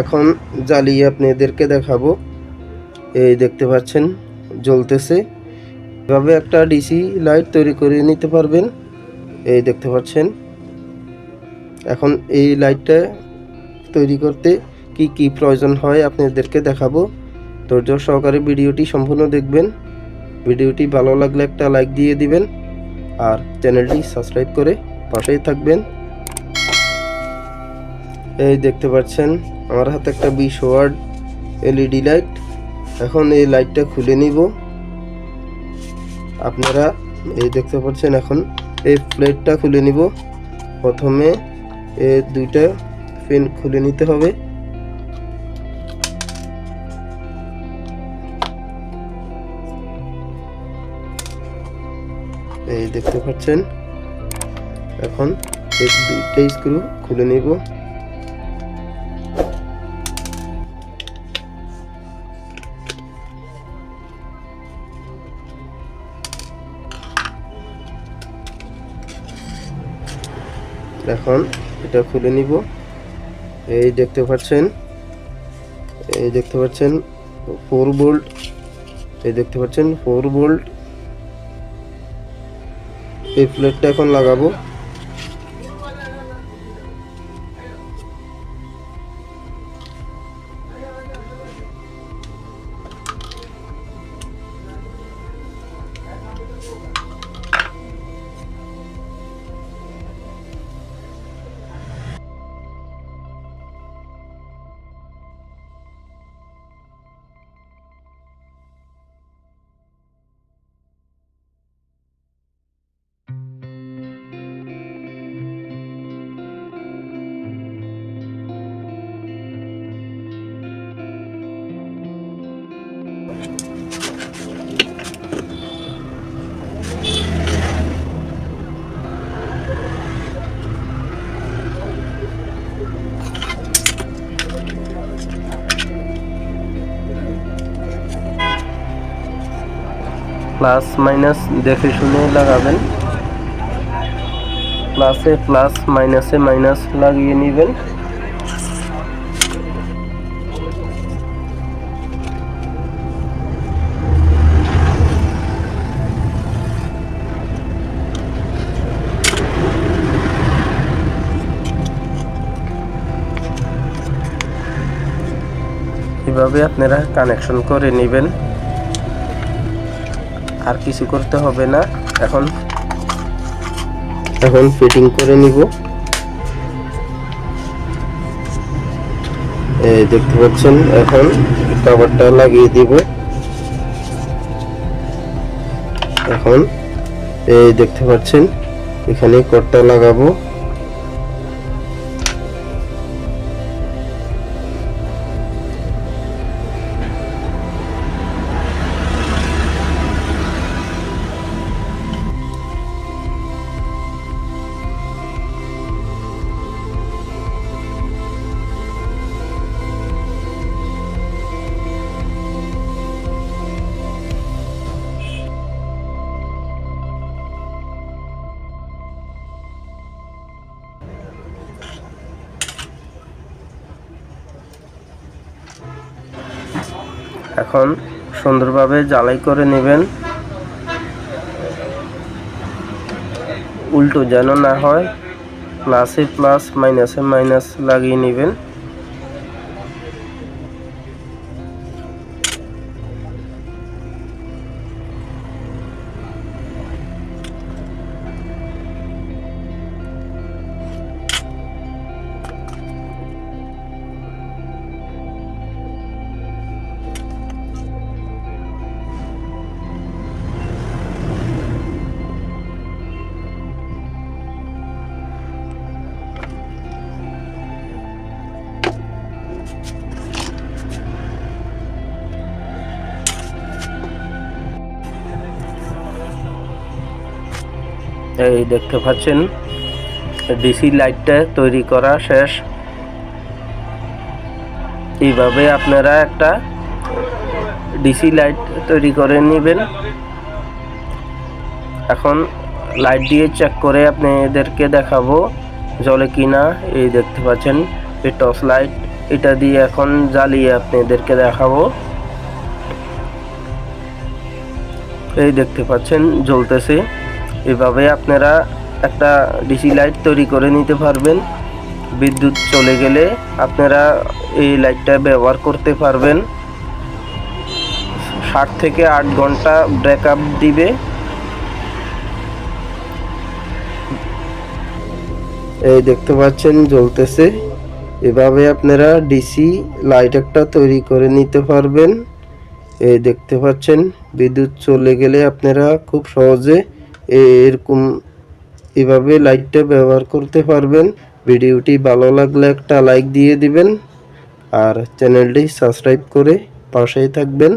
এখন জ্বালিয়ে আপনাদেরকে দেখাবো। এই দেখতে পাচ্ছেন, জ্বলতেছে। এভাবে একটা ডিসি লাইট তৈরি করে নিতে পারবেন। এই দেখতে পাচ্ছেন। এখন এই লাইটটা তৈরি করতে কি কি প্রয়োজন হয় আপনাদেরকে দেখাবো। ধৈর্য সহকারে ভিডিওটি সম্পূর্ণ দেখবেন। ভিডিওটি ভালো লাগলে একটা লাইক দিয়ে দিবেন। আর চ্যানেলটি সাবস্ক্রাইব করে পাশেই থাকবেন। এই দেখতে পাচ্ছেন, আমার হাতে একটা বিশ ওয়ার্ড এলইডি লাইট। এখন এই লাইটটা খুলে নিব। আপনারা এই দেখতে পাচ্ছেন এখন এই প্লেটটা খুলে নিব। প্রথমে এই দুইটা ফ্যান খুলে নিতে হবে। এই দেখতে পাচ্ছেন, এখন এই দুইটা স্ক্রু খুলে নিব। এখন এটা খুলে নিব। এই দেখতে পাচ্ছেন, এই দেখতে পাচ্ছেন ফোর বোল্ট এই দেখতে পাচ্ছেন ফোর বোল্ট এই প্লেটটা এখন লাগাবো। প্লাস মাইনাস দেখে শুনে লাগাবেন। প্লাসে প্লাস মাইনাসে মাইনাস লাগিয়ে নেবেন। এভাবে আপনারা কানেকশন করে নেবেন। আর কিছু করতে হবে না। এখন এখন ফিটিং করে নিব। দেখতে পাচ্ছেন, এখন কাভারটা লাগিয়ে দিব। এখন এই দেখতে পাচ্ছেন, এখানে কটটা লাগাবো। এখন সুন্দরভাবে জ্বালাই করে নেবেন। উল্টো যেন না হয় প্লাসে প্লাস মাইনাসে মাইনাস লাগিয়ে নেবেন। এই দেখতে পাচ্ছেন ডিসি লাইটটা তৈরি করা শেষ। এইভাবে আপনারা একটা ডিসি লাইট তৈরি করে নেবেন। এখন লাইট দিয়ে চেক করে আপনাদেরকে দেখাবো, জলে কিনা। এই দেখতে পাচ্ছেন, এই টর্চ লাইট এটা দিয়ে এখন জ্বালিয়ে আপনাদেরকে দেখাবো। এই দেখতে পাচ্ছেন, জ্বলতেছে। এভাবে আপনারা একটা ডিসি লাইট তৈরি করে নিতে পারবেন। বিদ্যুৎ চলে গেলে আপনারা এই লাইটটা ব্যবহার করতে পারবেন। ষাট থেকে আট ঘণ্টা ব্রেকআপ দিবে। এই দেখতে পাচ্ছেন, জ্বলতেছে। এভাবে আপনারা ডিসি লাইট একটা তৈরি করে নিতে পারবেন। এই দেখতে পাচ্ছেন, বিদ্যুৎ চলে গেলে আপনারা খুব সহজে এরকম এভাবে লাইটটা ব্যবহার করতে পারবেন। ভিডিওটি ভালো লাগলে একটা লাইক দিয়ে দিবেন। আর চ্যানেলটি সাবস্ক্রাইব করে পাশেই থাকবেন।